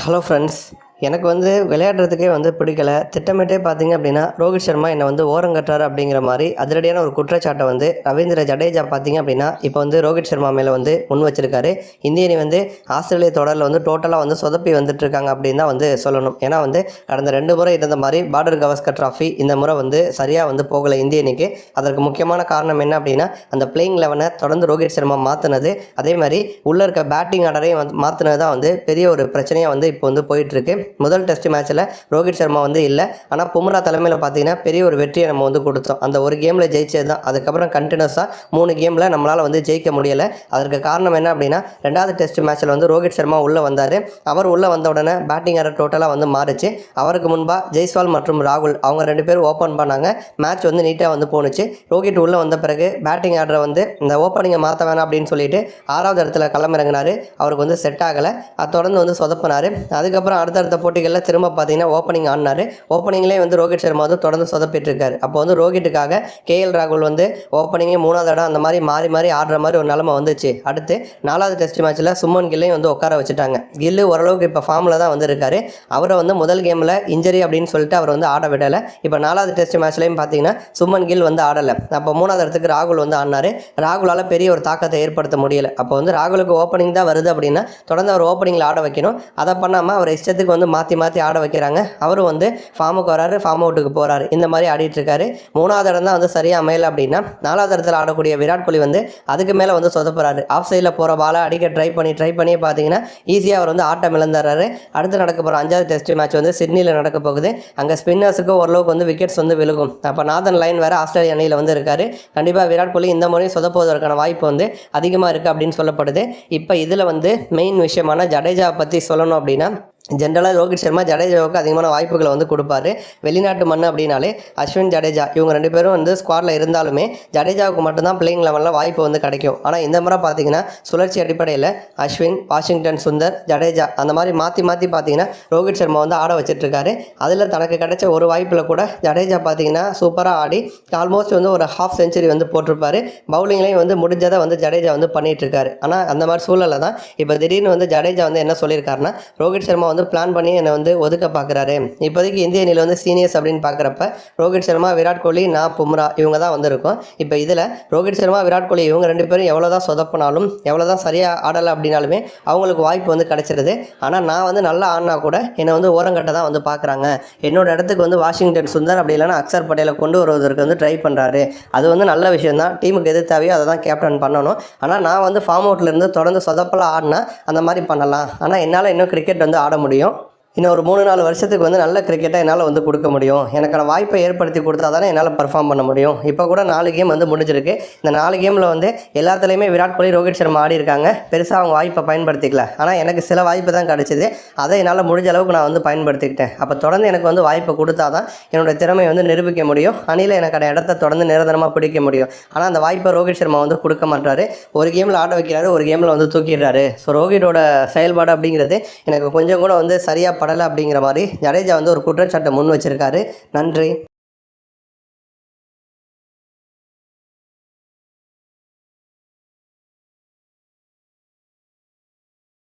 Hello friends எனக்கு வந்து விளையாடுறதுக்கே வந்து பிடிக்கல. திட்டமிட்டே பார்த்தீங்க அப்படின்னா ரோஹித் சர்மா என்னை வந்து ஓரங்கட்டுறாரு அப்படிங்கிற மாதிரி அதிரடியான ஒரு குற்றச்சாட்டை வந்து ரவீந்திர ஜடேஜா பார்த்தீங்க அப்படின்னா இப்போ வந்து ரோஹித் சர்மா மேலே வந்து முன் வச்சிருக்காரு. இந்திய அணி வந்து ஆஸ்திரேலிய தொடரில் வந்து டோட்டலாக வந்து சொதப்பி வந்துட்டு இருக்காங்க அப்படின்னு தான் வந்து சொல்லணும். ஏன்னா வந்து கடந்த ரெண்டு முறை இருந்த மாதிரி பார்டர் கவஸ்கர் ட்ராஃபி இந்த முறை வந்து சரியாக வந்து போகலை இந்திய அணிக்கு. அதற்கு முக்கியமான காரணம் என்ன அப்படின்னா அந்த பிளேயிங் லெவனை தொடர்ந்து ரோஹித் சர்மா மாற்றினது அதே மாதிரி உள்ளே இருக்க பேட்டிங் ஆர்டரையும் வந்து மாற்றினது தான் வந்து பெரிய ஒரு பிரச்சனையாக வந்து இப்போ வந்து போயிட்டுருக்கு. முதல் டெஸ்ட் மேட்ச்சில் ரோஹித் சர்மா வந்து இல்லை. ஆனால் பும்ரா தலைமையில் பார்த்தீங்கன்னா பெரிய ஒரு வெற்றியை நம்ம வந்து கொடுத்தோம். அந்த ஒரு கேமில் ஜெயிச்சது தான் அதுக்கப்புறம் கண்டினியூஸாக மூணு கேமில் நம்மளால் வந்து ஜெயிக்க முடியலை. அதற்கு காரணம் என்ன அப்படின்னா ரெண்டாவது டெஸ்ட் மேட்ச்சில் வந்து ரோஹித் சர்மா உள்ளே வந்தார். அவர் உள்ளே வந்த உடனே பேட்டிங் ஆர்டர் டோட்டலாக வந்து மாறுச்சு. அவருக்கு முன்பாக ஜெய்ஸ்வால் மற்றும் ராகுல் அவங்க ரெண்டு பேரும் ஓப்பன் பண்ணாங்க. மேட்ச் வந்து நீட்டாக வந்து போணுச்சு. ரோஹித் உள்ளே வந்த பிறகு பேட்டிங் ஆர்டரை வந்து இந்த ஓப்பனிங்கை மாற்ற வேணாம் அப்படின்னு சொல்லிட்டு ஆறாவது இடத்துல களமிறங்கினார். அவருக்கு வந்து செட் ஆகலை. அதை தொடர்ந்து வந்து சொதப்பினார். அதுக்கப்புறம் அடுத்தடுத்த போட்டிகளில் திரும்ப பார்த்தீங்கன்னா ஓப்பனிங் ஆடினார். ஓப்பனிங்லேயே வந்து ரோஹித் சர்மா வந்து தொடர்ந்து சொதப்பிட்டு இருக்காரு அப்போ வந்து ரோஹிட்டுக்காக கேஎல் ராகுல் வந்து ஓப்பனிங்கே மூணாவது இடம் அந்த மாதிரி மாறி மாறி ஆடுற மாதிரி ஒரு நிலமை வந்துச்சு. அடுத்து நாலாவது டெஸ்ட் மேட்ச்சில் சுமன் கில்லையும் வந்து உட்கார வச்சுட்டாங்க. கில்லு ஓரளவுக்கு இப்போ ஃபார்மில் தான் வந்து இருக்காரு அவரை வந்து முதல் கேமில் இன்ஜரி அப்படின்னு சொல்லிட்டு அவர் வந்து ஆட விடலை. இப்போ நாலாவது டெஸ்ட் மேட்ச்லேயும் பார்த்தீங்கன்னா சுமன் கில் வந்து ஆடலை. அப்போ மூணாவது இடத்துக்கு ராகுல் வந்து ஆடினார். ராகுலால் பெரிய ஒரு தாக்கத்தை ஏற்படுத்த முடியல. அப்போ வந்து ராகுலுக்கு ஓப்பனிங் தான் வருது அப்படின்னா தொடர்ந்து அவர் ஓப்பனிங்கில் ஆட வைக்கணும். அதை பண்ணாமல் அவர் இஷ்டத்துக்கு வந்து மாற்றி மாற்றி ஆட வைக்கிறாங்க. அவரும் வந்து ஃபார்முக்கு வராரு ஃபார்ம் அவுட்டுக்கு போகிறாரு இந்த மாதிரி ஆடிட்டுருக்காரு மூணாவது இடம் தான் வந்து சரியாக அமையல அப்படின்னா நாலாவது இடத்துல ஆடக்கூடிய விராட் கோலி வந்து அதுக்கு மேலே வந்து சொதப்புறாரு ஆஃப் சைடில் போகிற பாலை அடிக்க ட்ரை பண்ணி ட்ரை பண்ணி பார்த்தீங்கன்னா ஈஸியாக அவர் வந்து ஆட்டம் இழந்துறாரு. அடுத்து நடக்க போகிற அஞ்சாவது டெஸ்ட் மேட்ச் வந்து சிட்னியில் நடக்க போகுது. அங்கே ஸ்பின்னர்ஸுக்கு ஓரளவுக்கு வந்து விக்கெட்ஸ் வந்து விழுகும். அப்போ நாதன் லைன் வேறு ஆஸ்திரேலிய அணியில் வந்து இருக்காரு. கண்டிப்பாக விராட் கோலி இந்த முறையும் சொதப்புவதற்கான வாய்ப்பு வந்து அதிகமாக இருக்குது அப்படின்னு சொல்லப்படுது. இப்போ இதில் வந்து மெயின் விஷயமான ஜடேஜாவை பற்றி சொல்லணும் அப்படின்னா ஜென்ரலாக ரோஹித் சர்மா ஜடேஜாவுக்கு அதிகமான வாய்ப்புகளை வந்து கொடுப்பாரு. வெளிநாட்டு மண் அப்படின்னாலே அஸ்வின் ஜடேஜா இவங்க ரெண்டு பேரும் வந்து ஸ்குவாடில் இருந்தாலுமே ஜடேஜாவுக்கு மட்டும்தான் பிளேயிங் லெவலில் வாய்ப்பு வந்து கிடைக்கும். ஆனால் இந்த முறை பார்த்தீங்கன்னா சுழற்சி அடிப்படையில் அஸ்வின் வாஷிங்டன் சுந்தர் ஜடேஜா அந்த மாதிரி மாற்றி மாற்றி பார்த்தீங்கன்னா ரோஹித் சர்மா வந்து ஆட வச்சிட்ருக்காரு. அதில் தனக்கு கிடைச்ச ஒரு வாய்ப்பில் கூட ஜடேஜா பார்த்தீங்கன்னா சூப்பராக ஆடி ஆல்மோஸ்ட் வந்து ஒரு ஹாஃப் செஞ்சுரி வந்து போட்டிருப்பாரு. பவுலிங்லேயும் வந்து முடிஞ்சதை வந்து ஜடேஜா வந்து பண்ணிகிட்ருக்காரு ஆனால் அந்த மாதிரி சூழலில் தான் இப்போ திடீர்னு வந்து ஜடேஜா வந்து என்ன சொல்லியிருக்காருன்னா ரோஹித் சர்மா வந்து பிளான் பண்ணி என்னை வந்து ஒதுக்க பார்க்குறாரு. இப்போதைக்கு இந்திய அணியில் வந்து சீனியர்ஸ் அப்படின்னு பார்க்குறப்ப ரோஹித் சர்மா விராட் கோலி நான் பும்ரா இவங்க தான் வந்திருக்கோம். இப்போ இதில் ரோஹித் சர்மா விராட் கோலி இவங்க ரெண்டு பேரும் எவ்வளோ தான் சொதப்பினாலும் எவ்வளோ தான் சரியாக ஆடலை அப்படின்னாலுமே அவங்களுக்கு வாய்ப்பு வந்து கிடச்சிருது. ஆனால் நான் வந்து நல்லா ஆடினா கூட என்னை வந்து ஓரங்கட்ட தான் வந்து பார்க்குறாங்க. என்னோட இடத்துக்கு வந்து வாஷிங்டன் சுந்தர் அப்படி இல்லைன்னா அக்சர் பட்டேலை கொண்டு வருவதற்கு வந்து ட்ரை பண்ணுறாரு அது வந்து நல்ல விஷயம் தான் டீமுக்கு எது தேவையோ அதை தான் கேப்டன் பண்ணணும். ஆனால் நான் வந்து ஃபார்ம் அவுட்லேருந்து தொடர்ந்து சொதப்பலாம் ஆடினா அந்த மாதிரி பண்ணலாம். ஆனால் என்னால் இன்னும் கிரிக்கெட் வந்து ஆட முடியும். இன்னும் ஒரு மூணு நாலு வருஷத்துக்கு வந்து நல்ல கிரிக்கெட்டை என்னால் வந்து கொடுக்க முடியும். எனக்கான வாய்ப்பை ஏற்படுத்தி கொடுத்தா தானே என்னால் பர்ஃபார்ம் பண்ண முடியும். இப்போ கூட நாலு கேம் வந்து முடிஞ்சிருக்கு. இந்த நாலு கேமில் வந்து எல்லாத்துலேயுமே விராட் கோலி ரோஹித் சர்மா ஆடி இருக்காங்க. பெருசாக அவங்க வாய்ப்பை பயன்படுத்திக்கல. ஆனால் எனக்கு சில வாய்ப்பு தான் கிடச்சிது. அதை என்னால் முடிஞ்ச அளவுக்கு நான் வந்து பயன்படுத்திக்கிட்டேன். அப்போ தொடர்ந்து எனக்கு வந்து வாய்ப்பை கொடுத்தா தான் என்னோடய திறமை வந்து நிரூபிக்க முடியும். அணியில் எனக்கான இடத்த தொடர்ந்து நிரந்தரமாக பிடிக்க முடியும். ஆனால் அந்த வாய்ப்பை ரோஹித் சர்மா வந்து கொடுக்க மாட்டாரு. ஒரு கேமில் ஆட வைக்கிறாரு ஒரு கேமில் வந்து தூக்கிடுறாரு. ஸோ ரோஹிட்டோட செயல்பாடு அப்படிங்கிறது எனக்கு கொஞ்சம் கூட வந்து சரியாக படலை அப்படிங்கிற மாதிரி ஜடேஜா வந்து ஒரு குற்றச்சாட்டை முன் வச்சிருக்காரு. நன்றி.